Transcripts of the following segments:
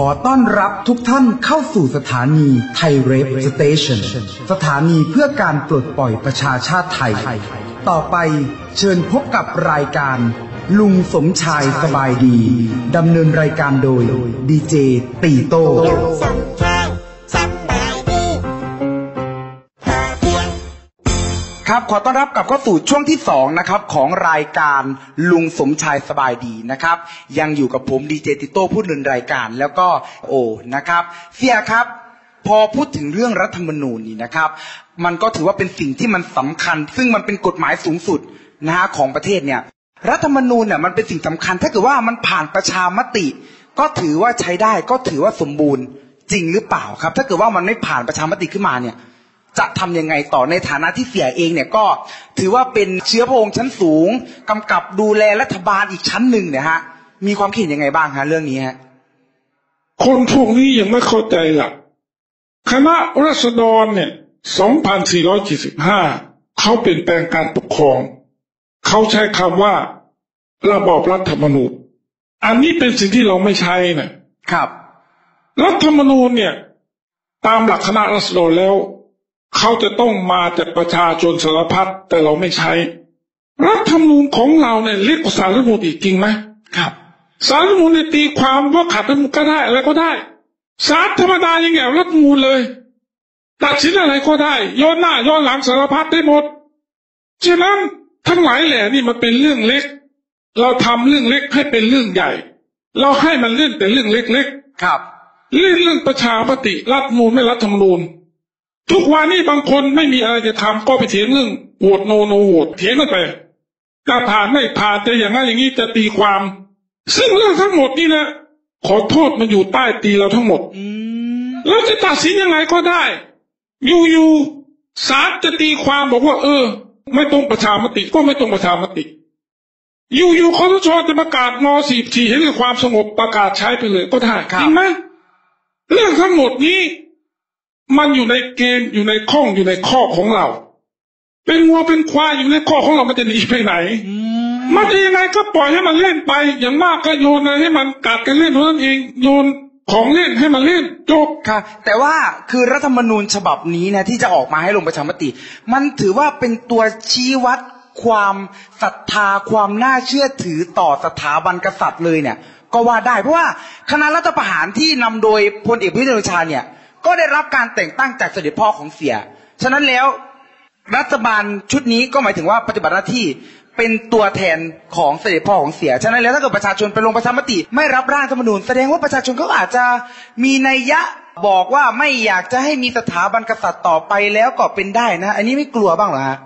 ขอต้อนรับทุกท่านเข้าสู่สถานีไทยเรฟสเตชันสถานีเพื่อการปลดปล่อยประชาชาติไทย ต่อไปเชิญพบกับรายการ ลุงสมชายสบายดี ดำเนินรายการโดยดีเจตีโต้ ครับขอต้อนรับกลับเข้าสู่ช่วงที่สองนะครับของรายการลุงสมชายสบายดีนะครับ ยังอยู่กับผมดีเจติโต้ผู้ดำเนินรายการแล้วก็โอนะครับ เสียครับ พอพูดถึงเรื่องรัฐธรรมนูญนี่นะครับ มันก็ถือว่าเป็นสิ่งที่มันสำคัญ ซึ่งมันเป็นกฎหมายสูงสุดนะฮะของประเทศเนี่ยรัฐธรรมนูญเนี่ยมันเป็นสิ่งสำคัญ ถ้าเกิดว่ามันผ่านประชามติ ก็ถือว่าใช้ได้ก็ถือว่าสมบูรณ์จริงหรือเปล่าครับ ถ้าเกิดว่ามันไม่ผ่านประชามติขึ้นมาเนี่ย จะทำยังไงต่อในฐานะที่เสียเองเนี่ยก็ถือว่าเป็นเชื้อพระองค์ชั้นสูงกำกับดูแลรัฐบาลอีกชั้นหนึ่งเนี่ยฮะ มีความคิดเห็นยังไงบ้างฮะเรื่องนี้ฮะคนพวกนี้ยังไม่เข้าใจหลักคณะรัษฎรเนี่ย 2475 เขาเปลี่ยนแปลงการปกครอง เขาใช้คำว่าระบอบรัฐธรรมนูญ อันนี้เป็นสิ่งที่เราไม่ใช้นะครับ รัฐธรรมนูญเนี่ย ตามหลักคณะรัษฎรแล้ว เขาจะต้องมาจากประชาชนสารพัดแต่เราไม่ใช้ รัฐธรรมนูญของเราเนี่ยเล็กกว่าสารรัฐธรรมนูญอีกจริงไหมครับ สารรัฐธรรมนูญเนี่ยตีความว่าขัดรัฐธรรมนูญก็ได้อะไรก็ได้ศาลธรรมดายังแอบรัฐธรรมนูญเลยตัดสินอะไรก็ได้ ย้อนหน้าย้อนหลังสารพัดได้หมดฉะนั้นทั้งหลายแหล่นี่มันเป็นเรื่องเล็ก เราทำเรื่องเล็กให้เป็นเรื่องใหญ่ เราให้มันเล่นแต่เรื่องเล็กครับๆเล่นเรื่องประชามติรัฐธรรมนูญไม่รัฐธรรมนูญ ทุกวันนี้บางคนไม่มีอะไรจะทำก็ไปเถียงเรื่องโหวตโนโนโหวตเถียงกันไปจะผ่านไม่ผ่านจะอย่างนั้นอย่างนี้จะตีความ ซึ่งเรื่องทั้งหมดนี่นะขอโทษมันอยู่ใต้ตีเราทั้งหมดอืมเราจะตัดสินยังไงก็ได้ อยู่ๆศาลจะตีความบอกว่า เออ ไม่ตรงประชามติก็ไม่ตรงประชามติ อยู่ๆคอสชจะประกาศนสี่สี่ให้เรื่องความสงบประกาศใช้ไปเลยก็ได้จริงไหมเรื่องทั้งหมดนี้ มันอยู่ในเกณฑ์อยู่ในข้องอยู่ในข้อของเรา เป็นวัวเป็นควายอยู่ในข้อของเรามันจะหนีไปไหนอืมมันจะยังไงก็ปล่อยให้มันเล่นไป อย่างมากก็โยนอะไรให้มันกัดกันเล่นเท่านั้นเองโยนของเล่นให้มันเล่นจบค่ะ แต่ว่าคือรัฐธรรมนูญฉบับนี้นะที่จะออกมาให้ลงประชามติ มันถือว่าเป็นตัวชี้วัดความศรัทธาความน่าเชื่อถือต่อสถาบันกษัตริย์เลยเนี่ย ก็ว่าได้เพราะว่าคณะรัฐประหารที่นำโดยพลเอกประยุทธ์จันทร์โอชาเนี่ย ก็ได้รับการแต่งตั้งจากเสด็จพ่อของเสีย ฉะนั้นแล้วรัฐบาลชุดนี้ก็หมายถึงว่าปฏิบัติหน้าที่เป็นตัวแทนของเสด็จพ่อของเสีย ฉะนั้นแล้วถ้าเกิดประชาชนไปลงประชามติ ไม่รับร่างรัฐธรรมนูญแสดงว่าประชาชนก็อาจจะมีนัยยะบอกว่าไม่อยากจะให้มีสถาบันกษัตริย์ต่อไปแล้วก็เป็นได้นะ อันนี้ไม่กลัวบ้างเหรอฮะ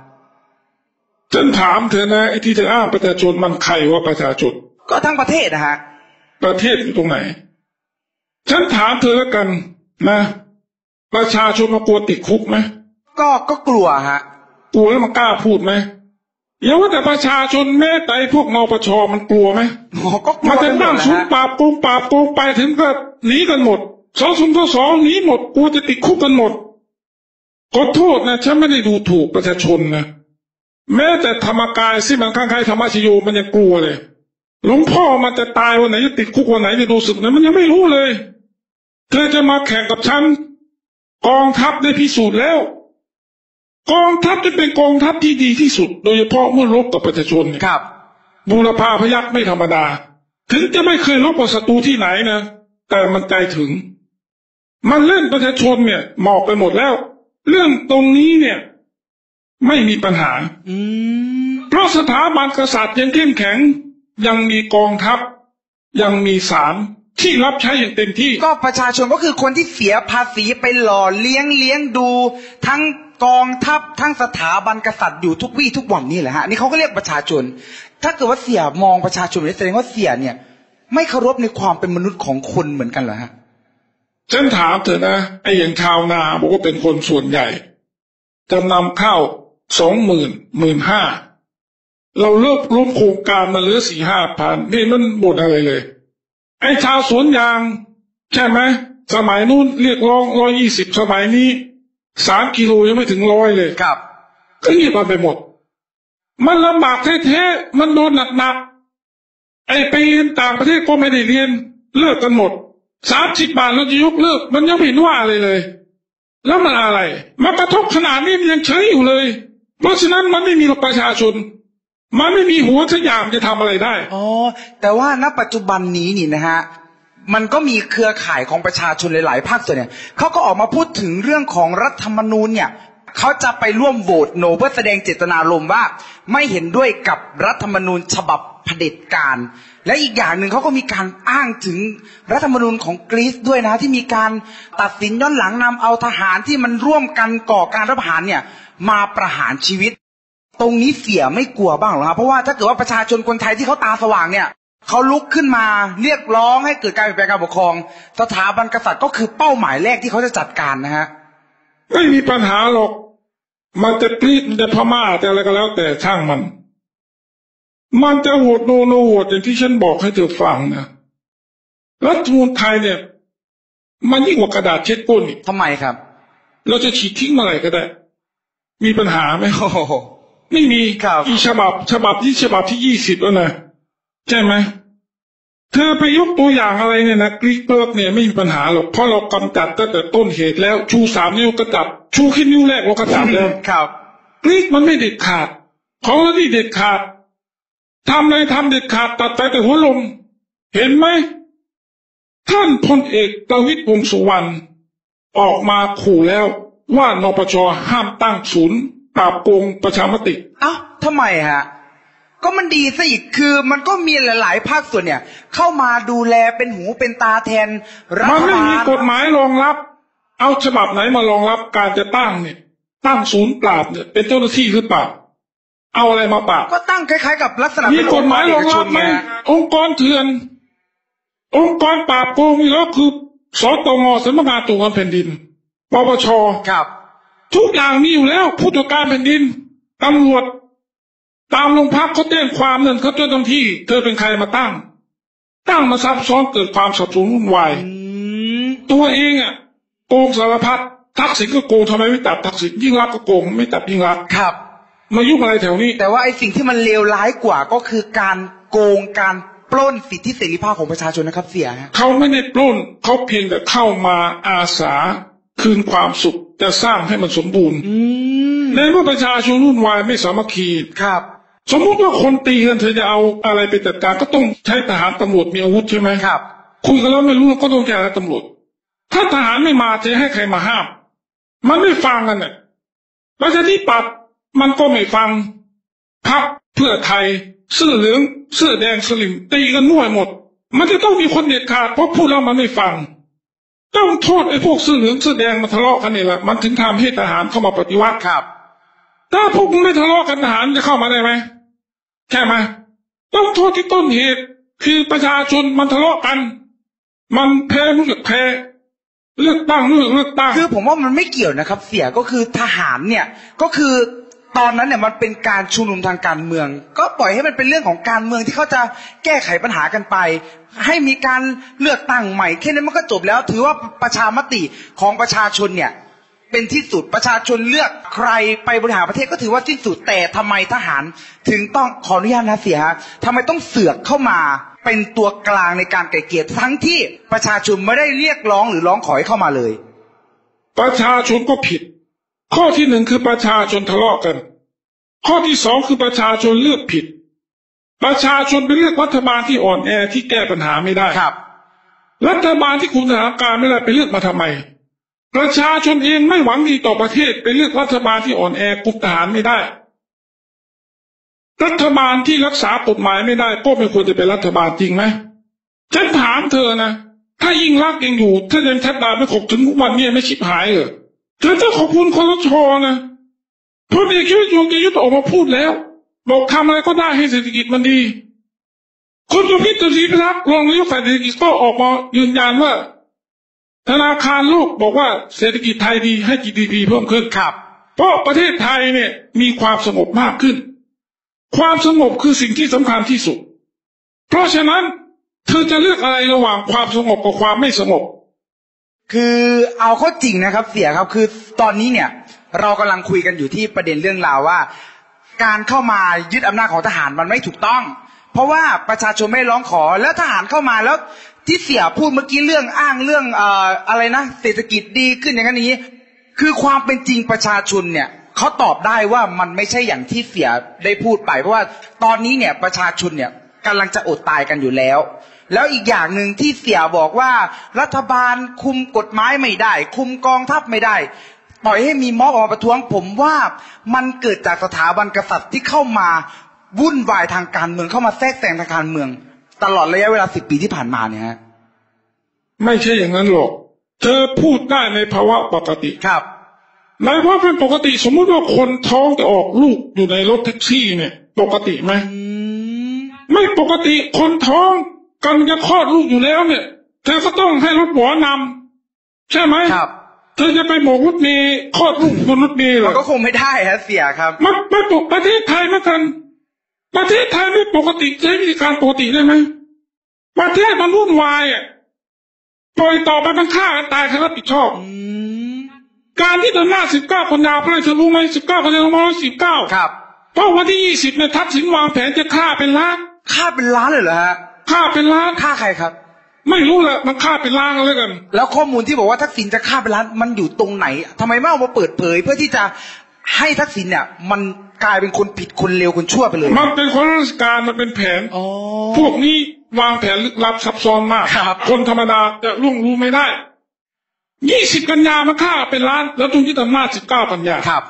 ฉันถามเธอนะไอ้ที่เธออ้างประชาชนมันใครว่าประชาชน ก็ทั้งประเทศนะฮะ ประเทศอยู่ตรงไหน ฉันถามเธอแล้วกันนะ ประชาชนมากลัวติดคุกไหมก็ก็กลัวฮะกลัวแล้วมันกล้าพูดไหมอย่าว่าแต่ประชาชนแม้แต่ไอ้พวกนปชมันกลัวไหมอ๋อก็กลัมันวจะกันหมนั่ดงนะศูนฮะย์ปราบโกงปราบโกงไปถึงก็หนีกันหมดสองศูนย์สองหนีหมดกลัวจะติดคุกกันหมดขอโทษนะฉันไม่ได้ดูถูกประชาชนนะแม้แต่ธรรมกายที่มันข้างๆธรรมชโยมันยังกลัวเลยหลวงพ่อมันจะตายวันไหนจะติดคุกวันไหนจะดูสึกนะมันยังไม่รู้เลยเธอจะมาแข่งกับฉัน กองทัพได้พิสูจน์แล้ว กองทัพจะเป็นกองทัพที่ดีที่สุด โดยเฉพาะเมื่อรบกับประชาชนเนี่ยครับบูรพาพยักษ์ไม่ธรรมดา ถึงจะไม่เคยรบกับศัตรูที่ไหนนะแต่มันใจถึง มันเล่นประชาชนเนี่ยหมอกไปหมดแล้ว เรื่องตรงนี้เนี่ย ไม่มีปัญหาอืมเพราะสถาบันกษัตริย์ยังเข้มแข็ง ยังมีกองทัพ ยังมีศาล ที่รับใช้อย่างเต็มที่ ก็ประชาชนก็คือคนที่เสียภาษีไปหล่อเลี้ยงเลี้ยงดู ทั้งกองทัพทั้งสถาบันกษัตริย์อยู่ทุกวี่ทุกวันนี่แหละฮะนี่เขาก็เรียกประชาชน ถ้าเกิดว่าเสียมองประชาชนแบบนี้แสดงว่าเสียเนี่ย ไม่เคารพในความเป็นมนุษย์ของคนเหมือนกันเหรอฮะฉันถามเถอะนะไอ้อย่างชาวนาบอกว่าเป็นคนส่วนใหญ่จำนำข้าวสองหมื่นหมื่นห้าเราเลิกล้มโครงการมาเหลือสี่ห้าพันนี่มันบ่นอะไรเลย ไอ้ชาวสวนยาง ใช่ไหมสมัยนู้นเรียกร้องร้อยยี่สิบสมัยนี้สามกิโลยังไม่ถึงร้อยเลยครับก็เงียบไปหมด มันลำบากแท้ๆมันโดนหนักๆไอ้ไปเรียนต่างประเทศก็ไม่ได้เรียนเลิกกันหมดสามสิบบาทเราจะยกเลิก มันยังไม่เห็นว่าอะไรเลย แล้วมันอะไรมากระทบขนาดนี้มันยังใช้อยู่เลย เพราะฉะนั้นมันไม่มีประชาชน มันไม่มีหัวสกอยามจะทำอะไรได้อ๋อแต่ว่าณปัจจุบันนี้นี่นะฮะมันก็มีเครือข่ายของประชาชนหลาย ๆ ภาคส่วนเนี่ยเขาก็ออกมาพูดถึงเรื่องของรัฐธรรมนูญเนี่ยเขาจะไปร่วมโหวตโนเพื่อแสดงเจตนารมณ์ว่า ไม่เห็นด้วยกับรัฐธรรมนูญฉบับเผด็จการ และอีกอย่างหนึ่งเขาก็มีการอ้างถึงรัฐธรรมนูญของกรีซด้วยนะที่มีการตัดสินย้อนหลังนำเอาทหารที่มันร่วมกันก่อการรัฐประหารเนี่ยมาประหารชีวิต ตรงนี้เสียไม่กลัวบ้างเหรอครับเพราะว่าถ้าเกิดว่าประชาชนคนไทยที่เขาตาสว่างเนี่ยเขาลุกขึ้นมาเรียกร้องให้เกิดการเปลี่ยนแปลงการปกครอง สถาบันกษัตริย์ก็คือเป้าหมายแรกที่เขาจะจัดการนะฮะไม่มีปัญหาหรอก มันจะกรีดมันจะพม่าแต่อะไรก็แล้วแต่ช่างมัน มันจะโหวตโนโนโหวตอย่างที่ฉันบอกให้เธอฟังนะรัฐธรรมนูญไทยเนี่ย มันยิ่งกว่ากระดาษเช็ดก้นอีกทำไมครับ เราจะฉีดทิ้งเมื่อไหร่ก็ได้ มีปัญหาไหมโอ้โห ไม่มีครับอีฉบับ ฉบับที่ฉบับที่ยี่สิบแล้วนะใช่ไหมเธอไปยกตัวอย่างอะไรเนี่ยนะกรีกเบิร์กเนี่ยไม่มีปัญหาหรอกเพราะเรากำจัดตั้งแต่ต้นเหตุแล้วชูสามนิ้วก็จับ ชูแค่นิ้วแรกเราก็จับแล้วครับกรีกมันไม่เด็ดขาด ของเราที่เด็ดขาดทำอะไรทำเด็ดขาดตัดไปแต่หัวลม เห็นไหมท่านพลเอกประวิตรวงษ์สุวรรณออกมาขู่แล้วว่านปชห้ามตั้งศูนย์ ปราบโกงประชามติ เอ้าทำไมฮะ ก็มันดีซะอีกคือมันก็มีหลาย ๆ ภาคส่วนเนี่ย เข้ามาดูแลเป็นหูเป็นตาแทนรัมันฐไม่บามีลกฎหมายรองรับ เอาฉบับไหนมารองรับการจะตั้งเนี่ย ตั้งศูนย์ปราบเนี่ยเป็นเจ้าหน้าที่หรือเปล่าเอาอะไรมาปราบก็ตั้งคล้าย ๆ กับลักษณะมีเป็นกฎหมายรองรับไหมเกชนงองค์กรเถื่อน องค์กรปราบโกงนี่แล้วคือสตงสำนักงานตรวจเงินแผ่นดินปปชครับ ทุกอย่างมีอยู่แล้ว ผู้ตรวจการแผ่นดินตำรวจตามโรงพักเขาแจ้งความนั่นเขาเจ้าหน้าที่ เธอเป็นใครมาตั้ง ตั้งมาซับซ้อนเกิดความสับสนวุ่นวายอืมตัวเองอะโกงสารพัดทักษิณก็โกงทำไมไม่จับทักษิณยิ่งรักษณ์ก็โกงไม่จับยิ่งรักษณ์ครับ มายุ่งอะไรแถวนี้ แต่ว่าไอ้สิ่งที่มันเลวร้ายกว่าก็คือการโกงการปล้นสิทธิเสรีภาพของประชาชนนะครับเสียฮะเขาไม่ได้ปล้นเขาเพียงแต่เข้ามาอาสาคืนความสุข จะสร้างให้มันสมบูรณ์อืมในเมื่อประชาชนวุ่นวายไม่สามัคคีครับสมมุติว่าคนตีกันเธอจะเอาอะไรไปจัดการก็ต้องใช้ทหารตำรวจมีอาวุธใช่ไหมครับ คุยกันแล้วไม่รู้ก็ต้องแก้ตำรวจ ถ้าทหารไม่มาจะให้ใครมาห้าม มันไม่ฟังกันเนี่ยประชาธิปัตย์มันก็ไม่ฟังพักเพื่อไทยเสื้อเหลืองเสื้อแดงสลิมตีกันมั่วหมด มันจะต้องมีคนเด็ดขาดเพราะพูดแล้วมันไม่ฟัง ต้องโทษไอ้พวกเสื้อเหลืองเสื้อแดงมาทะเลาะกันนี่แหละมันถึงทำให้ทหารเข้ามาปฏิวัติครับ ถ้าพวกมึงไม่ทะเลาะกันทหารจะเข้ามาได้ไหมใช่ไหมต้องโทษที่ต้นเหตุ คือประชาชนมันทะเลาะกัน มันแพ้รู้สึกแพ้เลือกตั้งรู้สึกเลือกตั้งคือผมว่ามันไม่เกี่ยวนะครับ เสียก็คือทหารเนี่ยก็คือ ตอนนั้นเนี่ยมันเป็นการชุมนุมทางการเมือง ก็ปล่อยให้มันเป็นเรื่องของการเมืองที่เขาจะแก้ไขปัญหากันไป ให้มีการเลือกตั้งใหม่แค่นั้นมันก็จบแล้ว ถือว่าประชามติของประชาชนเนี่ยเป็นที่สุดประชาชนเลือกใครไปบริหารประเทศก็ถือว่าสิ้นสุดแต่ทำไมทหาร ถึงต้องขออนุญาตนะเสียฮะทำไมต้องเสือกเข้ามาเป็นตัวกลางในการไกล่เกลี่ยทั้งที่ประชาชนไม่ได้เรียกร้องหรือร้องขอให้เข้ามาเลย ประชาชนก็ผิด ข้อที่หนึ่งคือประชาชนทะเลาะกัน ข้อที่สองคือประชาชนเลือกผิด ประชาชนไปเลือกรัฐบาลที่อ่อนแอที่แก้ปัญหาไม่ได้ครับ รัฐบาลที่คุมสถานการณ์ไม่ได้ไปเลือกมาทำไม ประชาชนเองไม่หวังดีต่อประเทศไปเลือกรัฐบาลที่อ่อนแอคุมทหารไม่ได้ รัฐบาลที่รักษากฎหมายไม่ได้ ก็ไม่ควรจะเป็นรัฐบาลจริงไหมฉันถามเธอนะถ้ายิ่งรักยังอยู่ ถ้ายังทัดดาไม่ขบถึงทุกวันนี้ไม่ชิบหายเหรอ เธอต้องขอบคุณคอรชนะพลเอกประยุทธ์ยงยุทธออกมาพูดแล้ว บอกทำอะไรก็ได้ให้เศรษฐกิจมันดี คุณสุพิษตุศรีพิทักษ์รองนายกฝ่ายเศรษฐกิจก็ออกมายืนยันว่า ธนาคารโลกบอกว่าเศรษฐกิจไทยดีให้ GDP เพิ่มขึ้นครับ เพราะประเทศไทยเนี่ยมีความสงบมากขึ้น ความสงบคือสิ่งที่สำคัญที่สุด เพราะฉะนั้นเธอจะเลือกอะไรระหว่างความสงบกับความไม่สงบ คือเอาข้อจริงนะครับ เสียครับ คือตอนนี้เนี่ย เรากำลังคุยกันอยู่ที่ประเด็นเรื่องราวว่า การเข้ามายึดอำนาจของทหารมันไม่ถูกต้อง เพราะว่าประชาชนไม่ร้องขอแล้วทหารเข้ามาแล้วที่เสียพูดเมื่อกี้เรื่องอ้างเรื่องเอ่ออะไรนะเศรษฐกิจดีขึ้นอย่างนั้นอย่างนี้ คือความเป็นจริงประชาชนเนี่ยเขาตอบได้ว่ามันไม่ใช่อย่างที่เสียได้พูดไป เพราะว่าตอนนี้เนี่ยประชาชนเนี่ย กำลังจะอดตายกันอยู่แล้ว แล้วอีกอย่างหนึ่งที่เสียบอกว่า รัฐบาลคุมกฎหมายไม่ได้ คุมกองทัพไม่ได้ปล่อยให้มีม็อบออกมาประท้วงผมว่ามันเกิดจากสถาบันกษัตริย์ที่เข้ามาวุ่นวายทางการเมืองเข้ามาแทรกแซงทางการเมือง ตลอดระยะเวลาสิบปีที่ผ่านมาเนี่ยฮะไม่ใช่อย่างนั้นหรอก เธอพูดได้ในภาวะปกติครับในภาวะเป็นปกติ สมมุติว่าคนท้องจะออกลูกอยู่ในรถแท็กซี่เนี่ย ปกติไหมอืม ไม่ปกติคนท้องกำลังจะคลอดลูกอยู่แล้วเนี่ย เธอก็ต้องให้รถหมอนำใช่ไหมครับ เธอจะไปโบกรถเมย์คลอดลูกบนรถเมย์เหรมัอนก็คงไม่ได้ฮะเสียครับ มันไม่ปกประเทศไทยเหมือนกันประเทศไทยไม่ปกติใช้วิธีการปกติได้ไหมประเทศมันวุ่นวายอะปล่อยต่อไปมันฆ่ากันตายใครรับผิดชอบอืมการที่เดินหน้า19กันยาพระราชรู้ไหม19กันยา2519ครับเพราะวันที่20เนี่ยทักษิณวางแผนจะฆ่าเป็นล้าน ค่าเป็นล้านเลยเหรอฮะฆ่าเป็นล้านค่าใครครับ ไม่รู้แหละมันฆ่าเป็นล้านกันแล้วกัน แล้วข้อมูลที่บอกว่าทักษิณจะฆ่าเป็นล้านมันอยู่ตรงไหนทำไมไม่เอามาเปิดเผย เพื่อที่จะให้ทักษิณเนี่ย มันกลายเป็นคนผิดคนเลวคนชั่วไปเลย มันเป็นคนราชการมันเป็นแผนอ๋อพวกนี้วางแผนลึกลับซับซ้อนมากครับคนธรรมดาจะล่วงรู้ไม่ได้20กันยามันฆ่าเป็นล้าน แล้วตรงที่อำนาจ19กันยาครับ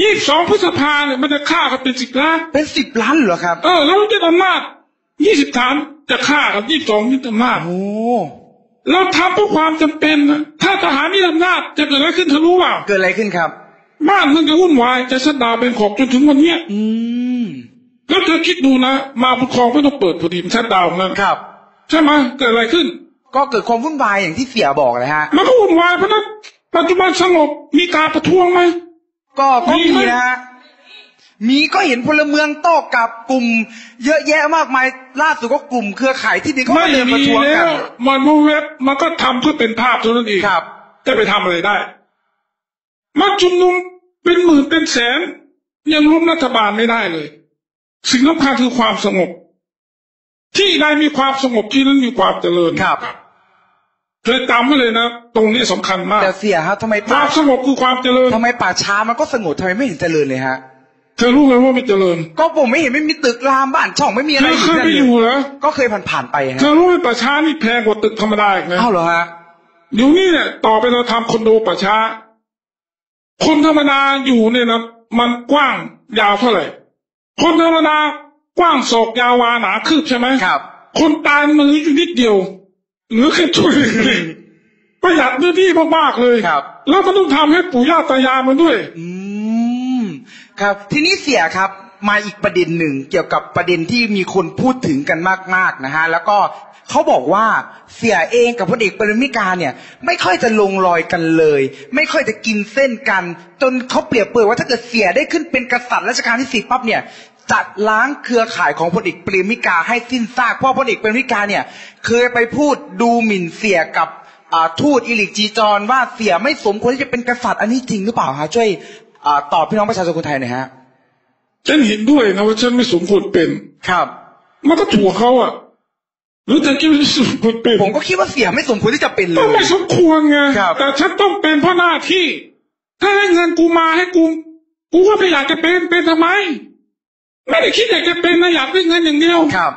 22พฤษภาเนี่ยมันจะฆ่ากันเป็นสิบล้าน เป็นสิบล้านเหรอครับ เออแล้วที่อำนาจ20ฐานจะฆ่ากัน22ที่อำนาจโอ้เราทำเพื่อความจำเป็นนะถ้าทหารมีอำนาจจะเกิดอะไรขึ้นเธอรู้เปล่าเกิดอะไรขึ้นครับบ้านมันจะวุ่นวายจะชัดดาวน์เป็นขอบจนถึงวันเนี้ย อืมแล้วเธอคิดดูนะ มาบุคครองไม่ต้องเปิดพอดีมันชัดดาวน์นั้นครับ ใช่ไหมเกิดอะไรขึ้น ก็เกิดความวุ่นวายอย่างที่เสียบอกเลยฮะ มันก็วุ่นวายเพราะนั้นปัจจุบันสงบมีการประท้วงไหม ก็ก็มีมีไหมนะฮะมีก็เห็นพลเมืองโต้กลับกลุ่ม เยอะแยะมากมายล่าสุดก็กลุ่มเครือข่ายที่ดินเขาไม่ก็เดินประมีท้วงแล้กันวมันมาเว็บมันก็ทำเพื่อเป็นภาพเท่านั้นเองครับจะไปทำอะไรได้มาชุมนุมเป็นหมื่นเป็นแสน ยังล้มรัฐบาลไม่ได้เลย สิ่งสำคัญคือความสงบ ที่ใดมีความสงบที่นั้นมีความเจริญครับ เธอจำไว้เลยนะ ตรงนี้สำคัญมาก แต่เสียฮะทำไมคป่าวามสงบคือความเจริญทำไมป่าช้ามันก็สงบทำไมไม่เห็นเจริญเลยฮะเธอรู้ไหมว่าไม่เจริญ ก็ผมไม่เห็นไม่มีตึกรามบ้านช่องไม่มีอะเธไรอเคยนั่นไปเลอยู่ยเหรอก็เคยผ่านๆไปเธฮะอรู้ไหมป่าช้านี่แพงกว่าตึกธรรมดาอีกนะอ้าวเหรอฮะเดี๋ยวนี้เนี่ยต่อไปเราทำคอนโดป่าช้า คนธรรมดาอยู่เนี่ยนะมันกว้างยาวเท่าไหร่คนธรรมดากว้างศอกยาววาหนาคืบใช่ไหมครับ คนตายมันเหลืออยู่นิดเดียวเหลือแค่ช่วยเล็กๆประหยัดเนื้อที่มากๆเลยครับ แล้วก็ต้องทำให้ปู่ย่าตายายมันด้วย อืมครับ ทีนี้เสียครับ มาอีกประเด็นหนึ่งเกี่ยวกับประเด็นที่มีคนพูดถึงกันมาก ๆนะฮะ แล้วก็เขาบอกว่าเสียเองกับพลเอกปรมิกาเนี่ย ไม่ค่อยจะลงรอยกันเลย ไม่ค่อยจะกินเส้นกัน จนเขาเปรียบเปรยว่าถ้าเกิดเสียได้ขึ้นเป็นกษัตริย์รัชกาลที่สี่ปั๊บเนี่ย จะล้างเครือข่ายของพลเอกเปรมิกาให้สิ้นซาก เพราะพลเอกเปรมิกาเนี่ย เคยไปพูดดูหมิ่นเสียกับอ่าทูตอิลิกจีจรว่าเสียไม่สมควรที่จะเป็นกษัตริย์อันนี้จริงหรือเปล่าฮะช่วยอ่าตอบพี่น้องประชาชนคนไทยหน่อยฮะฉันเห็นด้วยนะว่าฉันไม่สมควรเป็นครับมันก็ถูกเขาอะหรือเธอคิดว่าฉันสมควรเป็นผมก็คิดว่าเสียไม่สมควรที่จะเป็นเลก็ยไม่สมควรไงครับแต่ฉันต้องเป็นเพราะหน้าที่ ถ้าให้เงินกูมาให้กูกูก็ไม่อยากจะเป็นเป็นทำไม ไม่ได้คิดอยากจะเป็นนะอยากได้เงินอย่างเดียวครับ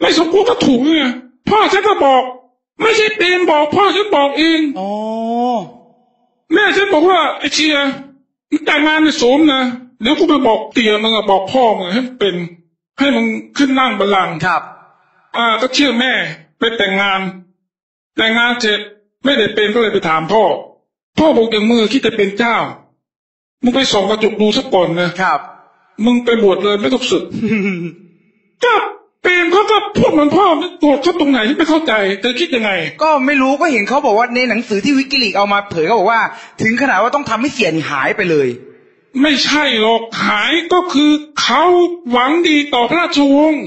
ไม่สมควรก็ถูกไงพ่อฉันก็บอก ไม่ใช่เป็นบอกพ่อฉันบอกเองอ๋อแม่ฉันบอกว่าไอ้เชียร์มึงแต่งงานในสมนะเดี๋ยวกูไปบอกเตี๋ยมึงอะบอกพ่อมึงให้มันเป็นให้มึงขึ้นนั่งบัลลังก์ครับ อ่าก็เชื่อแม่ไปแต่งงาน แต่งงานเสร็จไม่ได้เป็นก็เลยไปถามพ่อ พ่อบอกอย่างมือคิดจะเป็นเจ้ามึงไปส่องกระจกดูสักก่อนนะครับ มึงไปบวชเลยไม่ต้องสึกก็เป็นเขาก็พูดเหมือนพ่อไม่โกรธเขาตรงไหนที่ไม่เข้าใจเธอคิดยังไง ก็ไม่รู้ก็เห็นเขาบอกว่าในหนังสือที่วิกิลีกเอามาเผยเขาบอกว่า ถึงขนาดว่าต้องทำให้เสียนี่หายไปเลย ไม่ใช่หรอกหายก็คือเขาหวังดีต่อพระราชวงศ์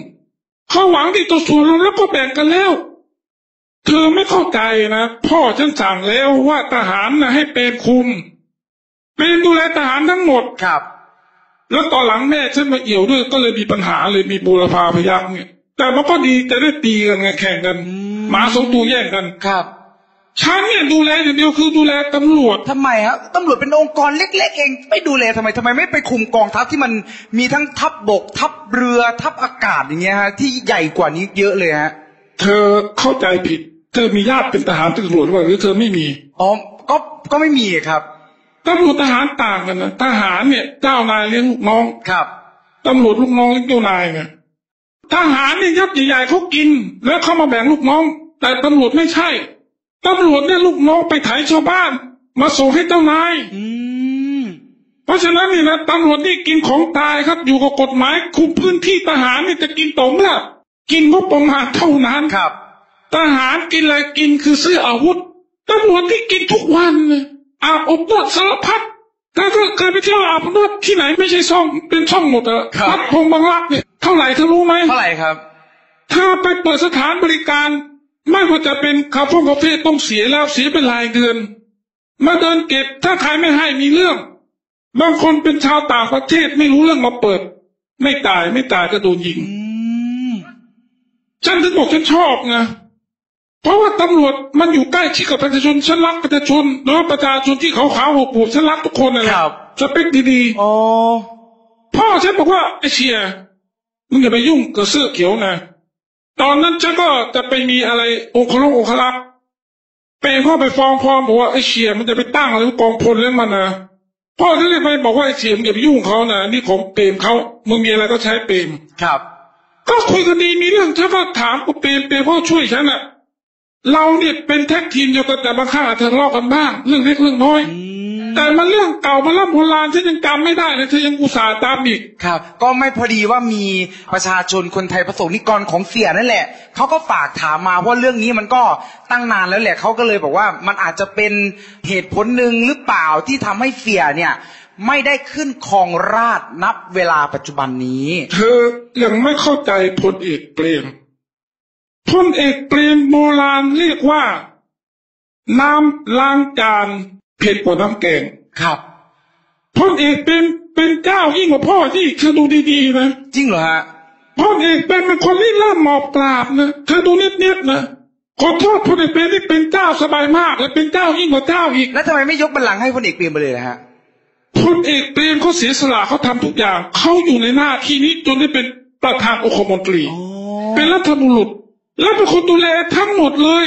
เขาหวังดีต่อส่วนรวมแล้วก็แบ่งกันแล้ว เธอไม่เข้าใจนะพ่อฉันสั่งแล้วว่าทหารนะให้เป็นคุม เป็นดูแลทหารทั้งหมดครับ แล้วตอนหลังแม่ฉันมาเอี่ยวด้วยก็เลยมีปัญหาเลยมีบูรพาพยักเนี่ย แต่มันก็ดีจะได้ตีกันไงแข่งกันอืมหมาสองตัวแย่งกันครับฉันเนี่ยดูแลอย่างเดียวคือดูแลตำรวจทำไมฮะตำรวจเป็นองค์กรเล็ก ๆ เอง ไม่ดูแลทำไมทำไมไม่ไปคุมกองทัพที่มันมีทั้งทัพบกทัพเรือทัพอากาศอย่างเงี้ยฮะที่ใหญ่กว่านี้เยอะเลยฮะเธอเข้าใจผิด เธอมีญาติเป็นทหารตำรวจหรือเปล่าหรือเธอไม่มีอ๋อก็ก็ไม่มีครับ ตำรวจทหารต่างกันนะทหารเนี่ย เจ้านายเลี้ยงลูกน้องครับตำรวจลูกน้องเลี้ยงเจ้านายเนี่ยทหารเนี่ยยักษ์ใหญ่ๆเขากิน แล้วเขามาแบ่งลูกน้อง แต่ตำรวจไม่ใช่ตำรวจเนี่ยลูกน้องไปไถชาวบ้าน มาส่งให้เจ้านายอืมเพราะฉะนั้นนี่นะตำรวจนี่กินของตายครับ อยู่กับกฎหมายคุมพื้นที่ทหารนี่จะกินตรงละกินงบประมาณเท่านั้นครับทหารกินอะไรกินคือซื้ออาวุธตำรวจที่กินทุกวันเลย อาบอบนวดสารพัดถ้าเคยไปเที่ยวอาบอบนวดที่ไหนไม่ใช่ช่องเป็นช่องหมดอะครับ วัดพงบางรักเนี่ยเท่าไหร่เธอรู้ไหม เท่าไหร่ครับ ถ้าไปเปิดสถานบริการ ไม่ว่าจะเป็นคาเฟ่คาเฟ่ต้องเสียแล้วเสียเป็นรายเดือน มาเดินเก็บถ้าใครไม่ให้มีเรื่อง บางคนเป็นชาวต่างประเทศไม่รู้เรื่องมาเปิด ไม่ตายไม่ตายก็โดนยิง อืม ฉันถึงบอกฉันชอบไง เพราะว่าตำรวจมันอยู่ใกล้ชิดกับประชาชนฉันรักประชาชนโดยประชาชนที่เขาขาวหัวปูฉันรักทุกคนนะครับสเปคดีอ๋อๆพ่อฉันบอกว่าไอ้เชียร์มึงอย่าไปยุ่งกับเสื้อเขียวนะ ตอนนั้นฉันก็จะไปมีอะไรองคลงองคลักษ์เป็นพ่อไปฟ้องพ่อบอกว่าไอ้เชียร์มันจะไปตั้งอะไรกองพลเล่นมันนะพ่อฉันเลยไปบอกว่าไอ้เชียร์มึงอย่าไปยุ่งเขานะนี่ของเปรมเขามึงมีอะไรก็ใช้เปรมครับ ก็คุยกันดีมีเรื่องฉันก็ถามกูเปรมเปรมพ่อช่วยฉันอะ เราเนี่ยเป็นแท็กทีมเดียวกันแต่บางครั้งอาจจะทะเลาะกันบ้างเรื่องเล็กเรื่องน้อยอืมแต่มันเรื่องเก่ามาล่ำโบราณฉันยังจำไม่ได้เลยเธอยังอุตส่าห์ตามอีกครับ ก็ไม่พอดีว่ามีประชาชนคนไทยประสงค์นิกรของเสียนั่นแหละเขาก็ฝากถามมาเพราะเรื่องนี้มันก็ตั้งนานแล้วแหละเขาก็เลยบอกว่ามันอาจจะเป็นเหตุผลหนึ่งหรือเปล่าที่ทำให้เสียเนี่ยไม่ได้ขึ้นครองราชย์นับเวลาปัจจุบันนี้ เธอยังไม่เข้าใจพลเอกเปรม พลเอกเปรมโบราณเรียกว่า น้ำล้างจานเผ็ดกว่าน้ำแกงครับพลเอกเปรมเป็นเจ้ายิ่งกว่าพ่อที่เธอดูดีๆนะจริงเหรอฮะพลเอกเปรมเป็นคนที่ล่าหมอบปราบนะเธอดูนิดๆนะขอโทษพลเอกเปรมที่เป็นเจ้าสบายมากและเป็นเจ้ายิ่งกว่าเจ้าอีก แล้วทำไมไม่ยกบัลลังก์ให้พลเอกเปรมไปเลยนะฮะพลเอกเปรมเขาเสียสละเขาทำทุกอย่างเขาอยู่ในหน้าที่นี้จนได้เป็นประธานองคมนตรี เป็นรัฐบุรุษ และเป็นคนดูแลทั้งหมดเลย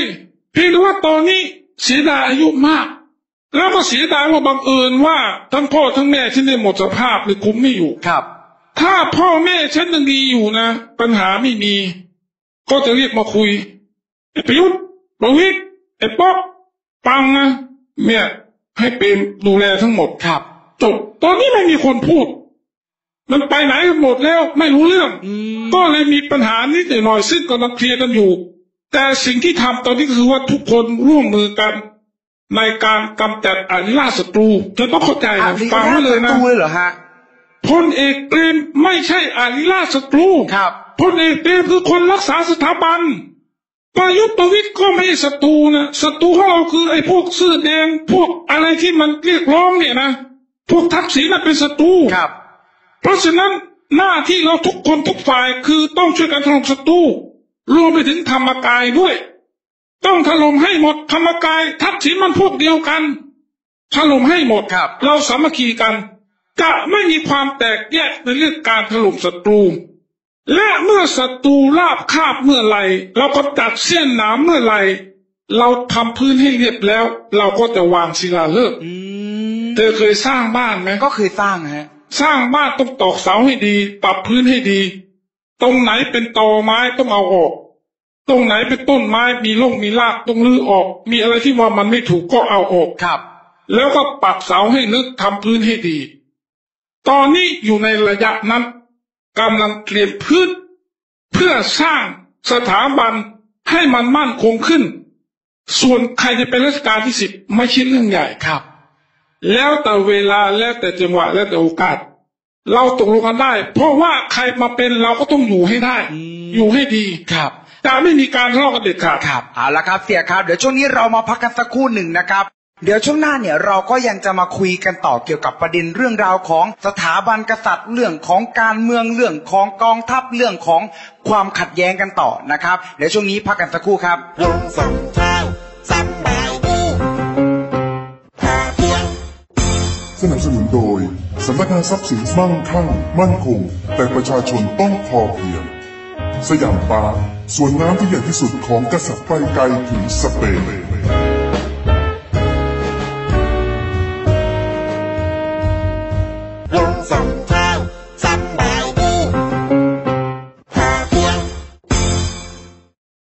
เพียงแต่ว่าตอนนี้เสียดายอายุมาก แล้วก็เสียดายว่าบังเอิญว่า ทั้งพ่อทั้งแม่ฉันได้หมดสภาพเลยคุ้มไม่อยู่ครับ ถ้าพ่อแม่ฉันยังดีอยู่นะ ปัญหาไม่มี ก็จะเรียกมาคุยไอ้ประยุทธ์ประวิตรไอ้ป๊อกปังนะเนี่ยให้เป็นดูแลทั้งหมดครับจบตอนนี้ไม่มีคนพูด มันไปไหนกันหมดแล้วไม่รู้เรื่องอืมก็เลยมีปัญหานิดหน่อยซึ่งกำลังเคลียร์กันอยู่ แต่สิ่งที่ทำตอนนี้คือว่าทุกคนร่วมมือกัน ในการกำจัดอาริราชศัตรูเธอต้องเข้าใจอานะริฟังราไว้ชเลยศันะตรูเลยเหรอฮะพลเอกเปรมไม่ใช่อาริราชศัตรูครับพลเอกเปรมคือคนรักษาสถาบันประยุทธ์ประวิตรก็ไม่ใช่ศัตรูนะศัตรูของเราคือไอ้พวกเสื้อแดง พวกอะไรที่มันเรียกร้องเนี่ยนะพวกทักษิณน่ะเป็นศัตรูครับ เพราะฉะนั้นหน้าที่เราทุกคนทุกฝ่ายคือต้องช่วยกันถล่มศัตรูรวมไปถึงธรรมกายด้วย ต้องถล่มให้หมดธรรมกาย ทักษิณมันพวกเดียวกันถล่มให้หมดครับเราสามัคคีกัน จะไม่มีความแตกแยกในเรื่องการถล่มศัตรู และเมื่อศัตรูราบคาบเมื่อไหร่เราก็ตัดเส้นหนามเมื่อไหร่เราทำพื้นให้เรียบแล้ว เราก็จะวางศิลาฤกษ์อืมเธอเคยสร้างบ้านไหมก็เคยสร้างฮะ สร้างบ้านต้องตอกเสาให้ดี ปรับพื้นให้ดี ตรงไหนเป็นตอไม้ต้องเอาออก ตรงไหนเป็นต้นไม้มีร่องมีรากต้องรื้อออก มีอะไรที่ว่ามันไม่ถูกก็เอาออกครับ แล้วก็ปักเสาให้ลึกทำพื้นให้ดี ตอนนี้อยู่ในระยะนั้นกำลังเตรียมพื้น เพื่อสร้างสถาบันให้มันมั่นคงขึ้น ส่วนใครจะเป็นรัชกาลที่สิบไม่ใช่เรื่องใหญ่ครับ แล้วแต่เวลาแล้วแต่จังหวะแล้วแต่โอกาส เราตกลงกันได้ เพราะว่าใครมาเป็นเราก็ต้องอยู่ให้ได้อืมอยู่ให้ดีครับจะไม่มีการทะเลาะกันเด็ดขาดครับเอาละครับเสียครับ เดี๋ยวช่วงนี้เรามาพักกันสักครู่หนึ่งนะครับ เดี๋ยวช่วงหน้าเนี่ยเราก็ยังจะมาคุยกันต่อเกี่ยวกับประเด็นเรื่องราวของสถาบันกษัตริย์ เรื่องของการเมืองเรื่องของกองทัพเรื่องของความขัดแย้งกันต่อนะครับ เดี๋ยวช่วงนี้พักกันสักครู่ครับลุงสมชายสำบา สนับสนุนโดย สำนักงานทรัพย์สินมั่งคั่ง มั่นคง แต่ประชาชนต้องพอเพียง สยามปาร์คสวนน้ำที่ใหญ่ที่สุดของกษัตริย์ไปไกลถึงสเปน